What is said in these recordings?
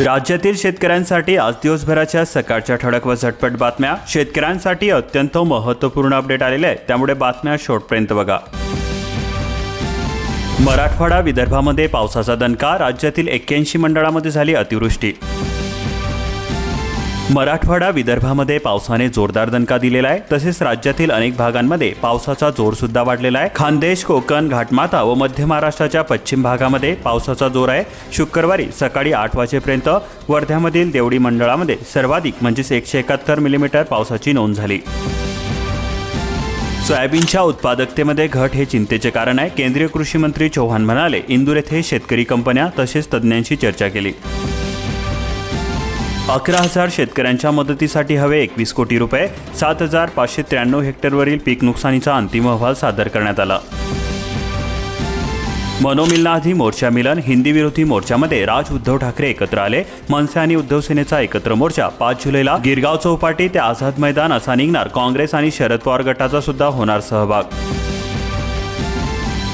राज्यातील शेतकऱ्यांसाठी आज दिवसभराच्या सकाळच्या ठळक व झटपट बातम्या. शेतकऱ्यांसाठी अत्यंत महत्त्वपूर्ण अपडेट आलेले आहे त्यामुळे बातम्या शेवटपर्यंत बघा. मराठवाडा विदर्भामध्ये पावसाचा दणका. राज्यातील एक्क्याऐंशी मंडळामध्ये झाली अतिवृष्टी. मराठवाडा विदर्भामध्ये पावसाने जोरदार दणका दिलेला आहे. तसेच राज्यातील अनेक भागांमध्ये पावसाचा जोर सुद्धा वाढलेला आहे. खानदेश कोकण घाटमाता व मध्य महाराष्ट्राच्या पश्चिम भागामध्ये पावसाचा जोर आहे. शुक्रवारी सकाळी आठ वाजेपर्यंत वर्ध्यामधील देवडी मंडळामध्ये सर्वाधिक म्हणजेच एकशे एकाहत्तर मिलीमीटर पावसाची नोंद झाली. सोयाबीनच्या उत्पादकतेमध्ये घट हे चिंतेचे कारण आहे. केंद्रीय कृषी मंत्री चौहान म्हणाले इंदूर येथे शेतकरी कंपन्या तसेच तज्ज्ञांशी चर्चा केली. अकरा हजार शेतकऱ्यांच्या मदतीसाठी हवे एकवीस कोटी रुपये सात हजार पाचशे त्र्याण्णव हेक्टरवरील पीक नुकसानीचा अंतिम अहवाल सादर करण्यात आला. मनोमिलनाआधी मोर्चा मिलन हिंदी विरोधी मोर्चामध्ये राज उद्धव ठाकरे एकत्र आले. मनसे आणि उद्धव सेनेचा एकत्र मोर्चा पाच जुलैला गिरगाव चौपाटी ते आझाद मैदान असा निघणार. काँग्रेस आणि शरद पवार गटाचा सुद्धा होणार सहभाग.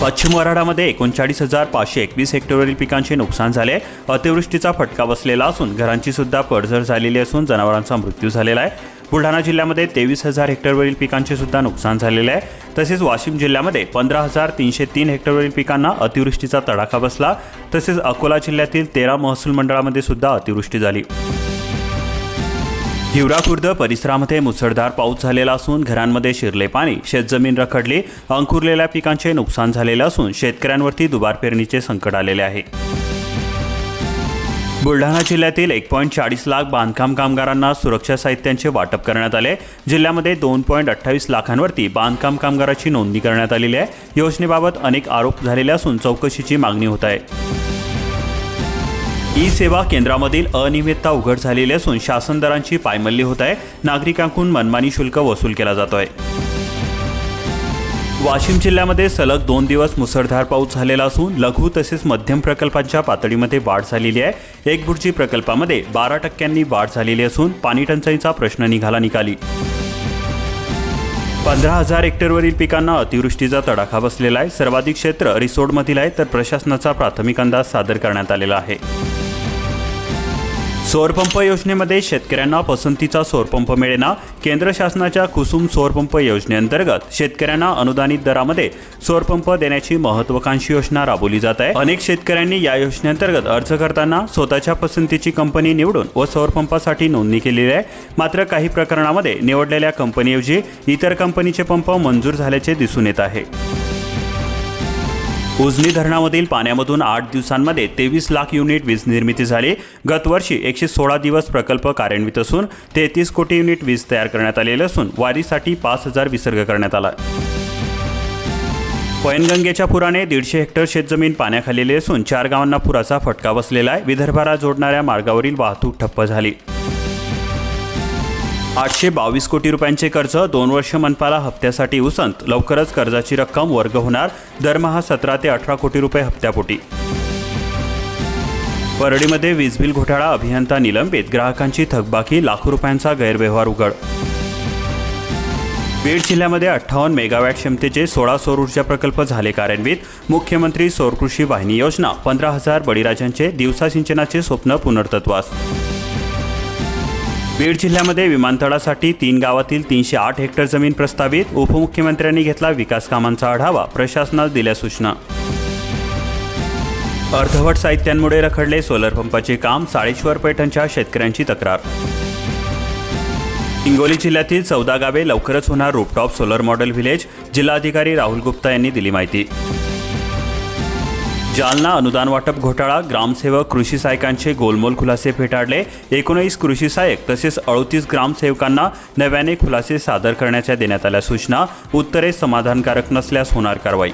पश्चिम वराडामध्ये एकोणचाळीस हजार पाचशे एकवीस हेक्टरवरील पिकांचे नुकसान झाले. अतिवृष्टीचा फटका बसलेला असून घरांची सुद्धा पडझड झालेली असून जनावरांचा मृत्यू झालेला आहे. बुलढाणा जिल्ह्यामध्ये तेवीस हजार हेक्टरवरील पिकांचे सुद्धा नुकसान झालेले आहे. तसेच वाशिम जिल्ह्यामध्ये पंधरा हजार तीनशे तीन हेक्टरवरील पिकांना अतिवृष्टीचा तडाखा बसला. तसेच अकोला जिल्ह्यातील तेरा महसूल मंडळामध्ये सुद्धा अतिवृष्टी झाली. हिवरा खुर्द परिसरामध्ये मुसळधार पाऊस झालेला असून घरांमध्ये शिरले पाणी शेतजमीन रखडली अंकुरलेल्या पिकांचे नुकसान झालेले असून शेतकऱ्यांवरती दुबार पेरणीचे संकट आलेले आहे. बुलढाणा जिल्ह्यातील एक पॉईंट चाळीस लाख बांधकाम कामगारांना सुरक्षा साहित्यांचे वाटप करण्यात आले. जिल्ह्यामध्ये दोन पॉईंट अठ्ठावीस लाखांवरती बांधकाम कामगाराची नोंदणी करण्यात आलेली आहे. योजनेबाबत अनेक आरोप झालेले असून चौकशीची मागणी होत आहे. ई सेवा केंद्रामधील अनियमितता उघड झालेली असून शासन दरांची पायमल्ली होत आहे. नागरिकांकडून मनमानी शुल्क वसूल केला जातोय. वाशिम जिल्ह्यामध्ये सलग दोन दिवस मुसळधार पाऊस झालेला असून लघु तसेच मध्यम प्रकल्पांच्या पातळीमध्ये वाढ झालेली आहे. एक बुर्जी प्रकल्पामध्ये बारा टक्क्यांनी वाढ झालेली असून पाणीटंचाईचा प्रश्न निघाला निकाली. पंधरा हजार हेक्टरवरील पिकांना अतिवृष्टीचा तडाखा बसलेला आहे. सर्वाधिक क्षेत्र रिसोडमधील आहे तर प्रशासनाचा प्राथमिक अंदाज सादर करण्यात आलेला आहे. सौरपंप योजनेमध्ये शेतकऱ्यांना पसंतीचा सौरपंप मिळेना. केंद्र शासनाच्या कुसुम सौरपंप योजनेअंतर्गत शेतकऱ्यांना अनुदानित दरामध्ये सौरपंप देण्याची महत्वाकांक्षी योजना राबवली जात आहे. अनेक शेतकऱ्यांनी या योजनेअंतर्गत अर्ज करताना स्वतःच्या पसंतीची कंपनी निवडून व सौरपंपासाठी नोंदणी केलेली आहे. मात्र काही प्रकरणामध्ये निवडलेल्या कंपनीऐवजी इतर कंपनीचे पंप मंजूर झाल्याचे दिसून येत आहे. उजनी धरणामधील पाण्यामधून आठ दिवसांमध्ये तेवीस लाख युनिट वीज निर्मिती झाली. गतवर्षी एकशे सोळा दिवस प्रकल्प कार्यान्वित असून तेहतीस कोटी युनिट वीज तयार करण्यात आलेले असून वारीसाठी पाच हजार विसर्ग करण्यात आला. पैनगंगेच्या पुराने दीडशे हेक्टर शेतजमीन पाण्याखाली असून चार गावांना पुराचा फटका बसलेला आहे. विदर्भाला जोडणाऱ्या मार्गावरील वाहतूक ठप्प झाली. आठशे बावीस कोटी रुपयांचे कर्ज दोन वर्ष मनपाला हप्त्यासाठी उसंत. लवकरच कर्जाची रक्कम वर्ग होणार. दरमहा सतरा ते अठरा कोटी रुपये हप्त्यापोटी. परडीमध्ये वीज बिल घोटाळा अभियंता निलंबित. ग्राहकांची थकबाकी लाखो रुपयांचा गैरव्यवहार उघड. बीड जिल्ह्यामध्ये अठ्ठावन्न मेगावॅट क्षमतेचे सोळा सौर ऊर्जा प्रकल्प झाले कार्यान्वित. मुख्यमंत्री सौरकृषी वाहिनी योजना पंधरा हजार बळीराजांचे दिवसा सिंचनाचे स्वप्न पुनर्तत्वास. बीड जिल्ह्यामध्ये विमानतळासाठी तीन गावातील तीनशे आठ हेक्टर जमीन प्रस्तावित. उपमुख्यमंत्र्यांनी घेतला विकास कामांचा आढावा प्रशासनास दिल्या सूचना. अर्धवट साहित्यांमुळे रखडले सोलर पंपाचे काम साळेश्वर पैठणच्या शेतकऱ्यांची तक्रार. हिंगोली जिल्ह्यातील चौदा गावे लवकरच होणार रूपटॉप सोलर मॉडेल व्हिलेज जिल्हाधिकारी राहुल गुप्ता यांनी दिली माहिती. जालना अनुदान वाटप घोटाळा ग्रामसेवक कृषी सहायकांचे गोलमोल खुलासे फेटाळले. एकोणीस कृषी सहाय्यक तसेच अडतीस ग्रामसेवकांना नव्याने खुलासे सादर करण्याच्या देण्यात आल्या सूचना. उत्तरे समाधानकारक नसल्यास होणार कारवाई.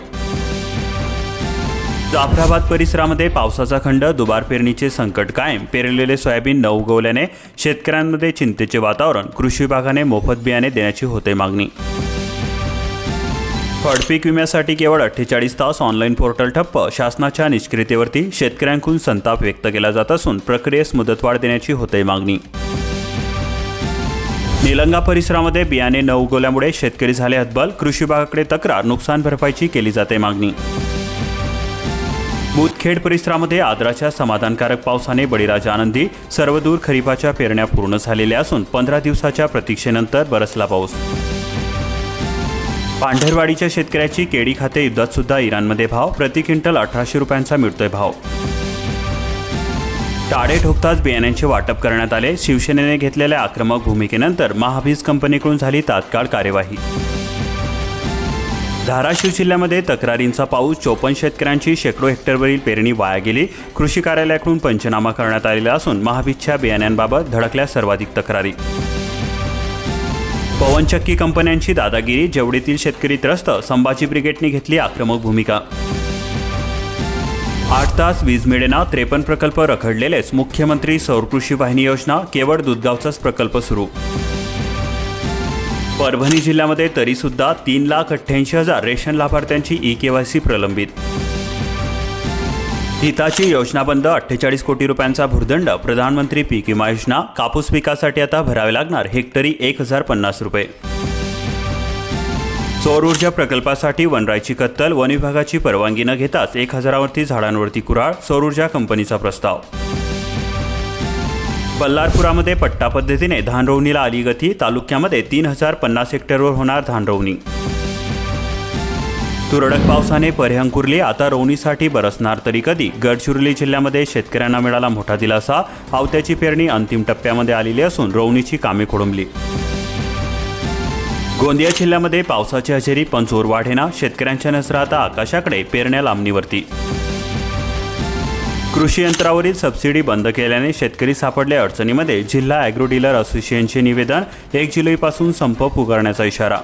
जाफराबाद परिसरामध्ये पावसाचा खंड दुबार पेरणीचे संकट कायम. पेरलेले सोयाबीन न उगवल्याने शेतकऱ्यांमध्ये चिंतेचे वातावरण. कृषी विभागाने मोफत बियाणे देण्याची होते मागणी. फळपीक विम्यासाठी केवळ अठ्ठेचाळीस तास ऑनलाईन पोर्टल ठप्प शासनाच्या निष्क्रियतेवरती शेतकऱ्यांकडून संताप व्यक्त केला जात असून प्रक्रियेस मुदतवाढ देण्याची होते मागणी. निलंगा परिसरामध्ये बियाणे न उगवल्यामुळे शेतकरी झाले हतबल कृषी विभागाकडे तक्रार नुकसान भरपाईची केली जाते मागणी. मुदखेड परिसरामध्ये आद्राच्या समाधानकारक पावसाने बळीराजा आनंदी सर्वदूर खरीपाच्या पेरण्या पूर्ण झालेल्या असून पंधरा दिवसाच्या प्रतीक्षेनंतर बरसला पाऊस. पांढरवाडीच्या शेतकऱ्याची केळी खाते युद्धात सुद्धा इराणमध्ये भाव. प्रति क्विंटल अठराशे रुपयांचा मिळतोय भाव. टाळे ठोकताच बियाण्यांचे वाटप करण्यात आले. शिवसेनेने घेतलेल्या आक्रमक भूमिकेनंतर महाबीज कंपनीकडून झाली तात्काळ कार्यवाही. धाराशिव जिल्ह्यामध्ये तक्रारींचा पाऊस. चोपन्न शेतकऱ्यांची शेकडो हेक्टरवरील पेरणी वाया गेली. कृषी कार्यालयाकडून पंचनामा करण्यात आलेला असून महाबीजच्या बियाण्यांबाबत धडकल्या सर्वाधिक तक्रारी. पवनचक्की कंपन्यांची दादागिरी जेवढीतील शेतकरी त्रस्त संभाजी ब्रिगेडने घेतली आक्रमक भूमिका. आठ तास वीज मिळेना त्रेपन्न प्रकल्प रखडलेलेच मुख्यमंत्री सौरकृषी वाहिनी योजना केवळ दुधगावचाच प्रकल्प सुरू. परभणी जिल्ह्यामध्ये तरी सुद्धा तीन लाख अठ्ठ्याऐंशी हजार रेशन लाभार्थ्यांची ई केवायसी प्रलंबित. हिताची योजनाबंद अठ्ठेचाळीस कोटी रुपयांचा भूर्दंड प्रधानमंत्री पीक विमा योजना कापूस पिकासाठी आता भरावे लागणार हेक्टरी एक हजार पन्नास रुपये. सौर ऊर्जा प्रकल्पासाठी वनराईची कत्तल वन विभागाची परवानगी न घेताच एक हजारावरती झाडांवरती कुराळ सौर ऊर्जा कंपनीचा प्रस्ताव. बल्लारपुरामध्ये पट्टा पद्धतीने धानरवणीला आली गती तालुक्यामध्ये तीन हजार पन्नास हेक्टरवर होणार धानरवणी. रोवणी तुरळक पावसाने पर्यंकुरली आता रोवणीसाठी बरसणार तरी कधी? गडचिरोली जिल्ह्यामध्ये शेतकऱ्यांना मिळाला मोठा दिलासा. आवत्याची पेरणी अंतिम टप्प्यामध्ये आलेली असून रोवणीची कामे खोडंबली. गोंदिया जिल्ह्यामध्ये पावसाची हजेरी पण जोर वाढेना. शेतकऱ्यांच्या नजरा आता आकाशाकडे पेरण्या लांबणीवरती. कृषी यंत्रावरील सबसिडी बंद केल्याने शेतकरी सापडले अडचणीमध्ये. जिल्हा अॅग्रो डीलर असोसिएशनचे निवेदन. एक जुलैपासून संप पुकारण्याचा इशारा.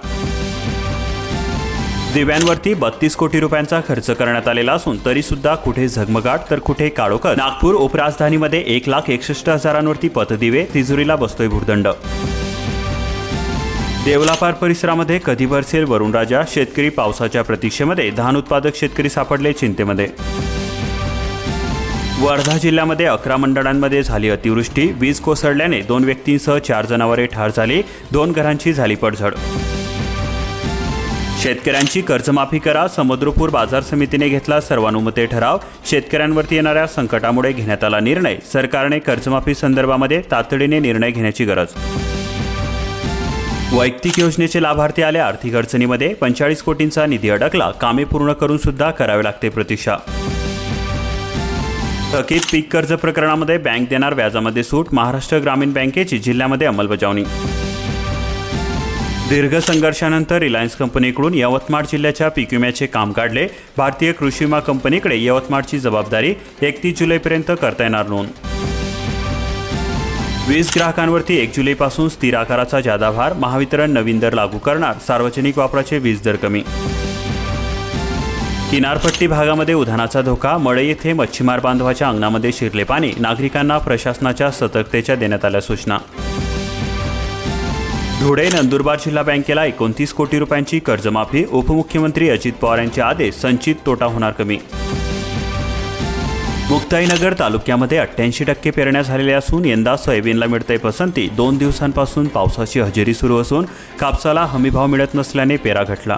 दिव्यांवरती बत्तीस कोटी रुपयांचा खर्च करण्यात आलेला असून तरी सुद्धा कुठे झगमगाट तर कुठे काळोखत. नागपूर उपराजधानीमध्ये एक लाख एकसष्ट हजारांवरती पतदिवे तिजोरीला बसतोय भूर्दंड. देवलापार परिसरामध्ये कधी बरसेल वरुणराजा शेतकरी पावसाच्या प्रतीक्षेमध्ये धान उत्पादक शेतकरी सापडले चिंतेमध्ये. वर्धा जिल्ह्यामध्ये अकरा मंडळांमध्ये झाली अतिवृष्टी वीज कोसळल्याने दोन व्यक्तींसह चार जनावरे ठार झाली दोन घरांची झाली पडझड. शेतकऱ्यांची कर्जमाफी करा समुद्रपूर बाजार समितीने घेतला सर्वानुमते ठराव. शेतकऱ्यांवरती येणाऱ्या संकटामुळे घेण्यात आला निर्णय. सरकारने कर्जमाफी संदर्भामध्ये तातडीने निर्णय घेण्याची गरज. वैयक्तिक योजनेचे लाभार्थी आले आर्थिक अडचणीमध्ये. पंचेचाळीस कोटींचा निधी अडकला. कामे पूर्ण करून सुद्धा करावे लागते प्रतीक्षा. थकीत पीक कर्ज प्रकरणामध्ये बँक देणार व्याजामध्ये सूट. महाराष्ट्र ग्रामीण बँकेची जिल्ह्यामध्ये अंमलबजावणी. दीर्घ संघर्षानंतर रिलायन्स कंपनीकडून यवतमाळ जिल्ह्याच्या पीक विम्याचे काम काढले. भारतीय कृषी विमा कंपनीकडे यवतमाळची जबाबदारी एकतीस जुलैपर्यंत करता येणार नोंद. वीज ग्राहकांवरती एक जुलैपासून स्थिर आकाराचा जादा भार महावितरण नवीन दर लागू करणार सार्वजनिक वापराचे वीज दर कमी. किनारपट्टी भागामध्ये उधाणाचा धोका मळे येथे मच्छीमार बांधवाच्या अंगणामध्ये शिरले पाणी नागरिकांना प्रशासनाच्या सतर्कतेच्या देण्यात आल्या सूचना. धुळे नंदुरबार जिल्हा बँकेला एकोणतीस कोटी रुपयांची कर्जमाफी उपमुख्यमंत्री अजित पवार यांचे आदेश संचित तोटा होणार कमी. मुक्ताईनगर तालुक्यामध्ये अठ्ठ्याऐंशी टक्के पेरण्या झालेल्या असून यंदा सोयाबीनला मिळते पसंती. दोन दिवसांपासून पावसाची हजेरी सुरू असून कापसाला हमीभाव मिळत नसल्याने पेरा घटला.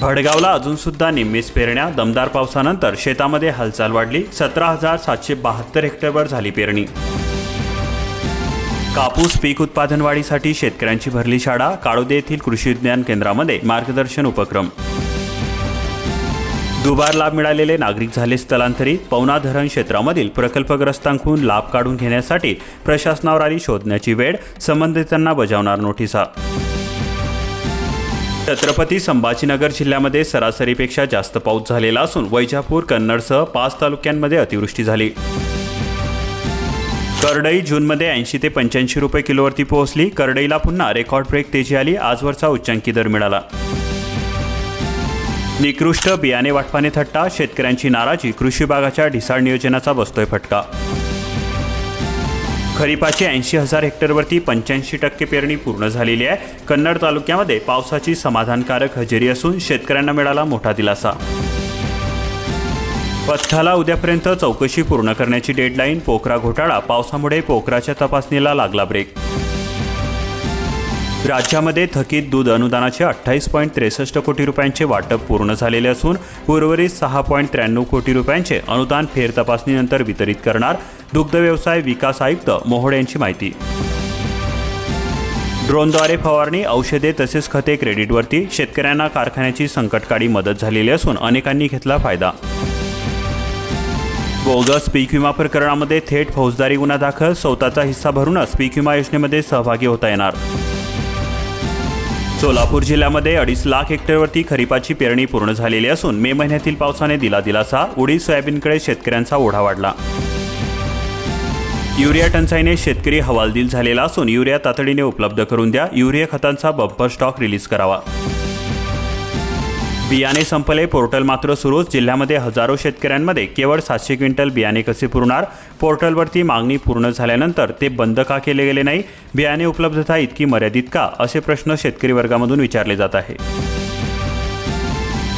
भडगावला अजून सुद्धा निम्मीच पेरण्या. दमदार पावसानंतर शेतामध्ये हालचाल वाढली. सतरा हजार सातशे बहात्तर हेक्टरवर झाली पेरणी. कापूस पीक उत्पादन वाढीसाठी शेतकऱ्यांची भरली शाळा काळोदे येथील कृषी विज्ञान केंद्रामध्ये मार्गदर्शन उपक्रम. दुबार लाभ मिळालेले नागरिक झाले स्थलांतरित. पवना धरण क्षेत्रामधील प्रकल्पग्रस्तांकडून लाभ काढून घेण्यासाठी प्रशासनावर आली शोधण्याची वेळ संबंधितांना बजावणार नोटिसा. छत्रपती संभाजीनगर जिल्ह्यामध्ये सरासरीपेक्षा जास्त पाऊस झालेला असून वैजापूर कन्नडसह पाच तालुक्यांमध्ये अतिवृष्टी झाली. करडई जूनमध्ये ऐंशी ते पंच्याऐंशी रुपये किलोवरती पोहोचली. करडईला पुन्हा रेकॉर्ड ब्रेक तेजी आली. आजवरचा उच्चांकी दर मिळाला. निकृष्ट बियाणे वाटपाने थट्टा. शेतकऱ्यांची नाराजी. कृषी विभागाच्या ढिसाळ नियोजनाचा बसतोय फटका. खरीपाची ऐंशी हजार हेक्टरवरती पंच्याऐंशी टक्के पेरणी पूर्ण झालेली आहे. कन्नड तालुक्यामध्ये पावसाची समाधानकारक हजेरी असून शेतकऱ्यांना मिळाला मोठा दिलासा. पथ्थाला उद्यापर्यंत चौकशी पूर्ण करण्याची डेडलाईन पोखरा घोटाळा पावसामुळे पोखराच्या तपासणीला लागला ब्रेक राज्यामध्ये थकीत दूध अनुदानाचे अठ्ठावीस पॉईंट त्रेसष्ट कोटी रुपयांचे वाटप पूर्ण झालेले असून उर्वरित सहा पॉईंट त्र्याण्णव कोटी रुपयांचे अनुदान फेर तपासणीनंतर वितरित करणार दुग्ध व्यवसाय विकास आयुक्त मोहोड यांची माहिती. ड्रोनद्वारे फवारणी औषधे तसेच खते क्रेडिटवरती शेतकऱ्यांना कारखान्याची संकटकाळी मदत झालेली असून अनेकांनी घेतला फायदा. बोगस पीक विमा प्रकरणामध्ये थेट फौजदारी गुन्हा दाखल स्वतःचा हिस्सा भरूनच पीक विमा योजनेमध्ये सहभागी होता येणार. सोलापूर जिल्ह्यामध्ये अडीच लाख हेक्टरवरती खरीपाची पेरणी पूर्ण झालेली असून मे महिन्यातील पावसाने दिला दिलासा उडीद सोयाबीनकडे शेतकऱ्यांचा ओढा वाढला. युरिया टंचाईने शेतकरी हवालदिल झालेला असून युरिया तातडीने उपलब्ध करून द्या युरिया खतांचा बंपर स्टॉक रिलीज करावा. बियाणे संपले पोर्टल मात्र सुरूच. जिल्ह्यामध्ये हजारो शेतकऱ्यांमध्ये केवळ सातशे क्विंटल बियाणे कसे पुरणार? पोर्टलवरती मागणी पूर्ण झाल्यानंतर ते बंद का केले गेले नाही? बियाणे उपलब्धता इतकी मर्यादित का? असे प्रश्न शेतकरी वर्गामधून विचारले जात आहे.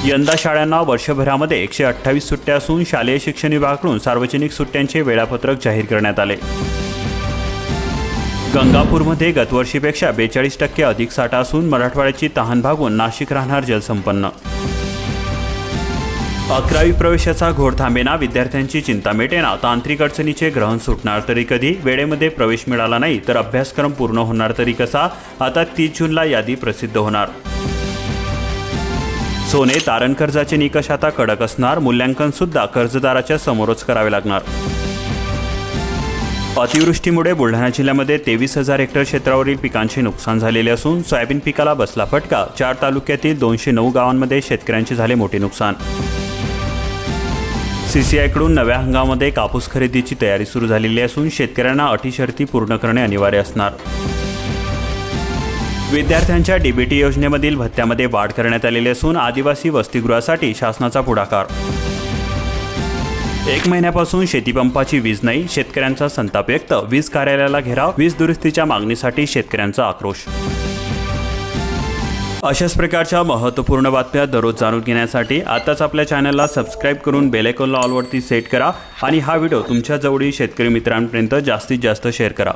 यंदा शाळांना वर्षभरामध्ये एकशे अठ्ठावीस सुट्ट्या असून शालेय शिक्षण विभागाकडून सार्वजनिक सुट्ट्यांचे वेळापत्रक जाहीर करण्यात आले. गंगापूरमध्ये गतवर्षीपेक्षा बेचाळीस टक्के अधिक साठा असून मराठवाड्याची तहान भागून नाशिक राहणार जलसंपन्न. अकरावी प्रवेशाचा घोड थांबेना विद्यार्थ्यांची चिंता मिटेना तांत्रिक अडचणीचे ग्रहण सुटणार तरी कधी? वेळेमध्ये प्रवेश मिळाला नाही तर अभ्यासक्रम पूर्ण होणार तरी कसा? आता तीस जूनला यादी प्रसिद्ध होणार. सोने तारण कर्जाचे निकष आता कडक असणार मूल्यांकन सुद्धा कर्जदाराच्या समोरच करावे लागणार. अतिवृष्टीमुळे बुलढाणा जिल्ह्यामध्ये तेवीस हजार हेक्टर क्षेत्रावरील पिकांचे नुकसान झालेले असून सोयाबीन पिकाला बसला फटका. चार तालुक्यातील दोनशे नऊ गावांमध्ये शेतकऱ्यांचे झाले मोठे नुकसान. सीसीआयकडून नव्या हंगामामध्ये कापूस खरेदीची तयारी सुरू झालेली असून शेतकऱ्यांना अटी शर्ती पूर्ण करणे अनिवार्य असणार. विद्यार्थ्यांच्या डीबीटी योजनेमधील भत्त्यामध्ये वाढ करण्यात आलेली असून आदिवासी वसतिगृहासाठी शासनाचा पुढाकार. एक महिन्यापासून शेतीपंपाची वीज नाही शेतकऱ्यांचा संताप व्यक्त. वीज कार्यालयाला घेराव वीज दुरुस्तीच्या मागणीसाठी शेतकऱ्यांचा आक्रोश. अशाच प्रकारच्या महत्त्वपूर्ण बातम्या दररोज जाणून घेण्यासाठी आताच आपल्या चॅनलला सबस्क्राईब करून बेलायकॉनला ऑलवरती सेट करा आणि हा व्हिडिओ तुमच्या जवळील शेतकरी मित्रांपर्यंत जास्तीत जास्त शेअर करा.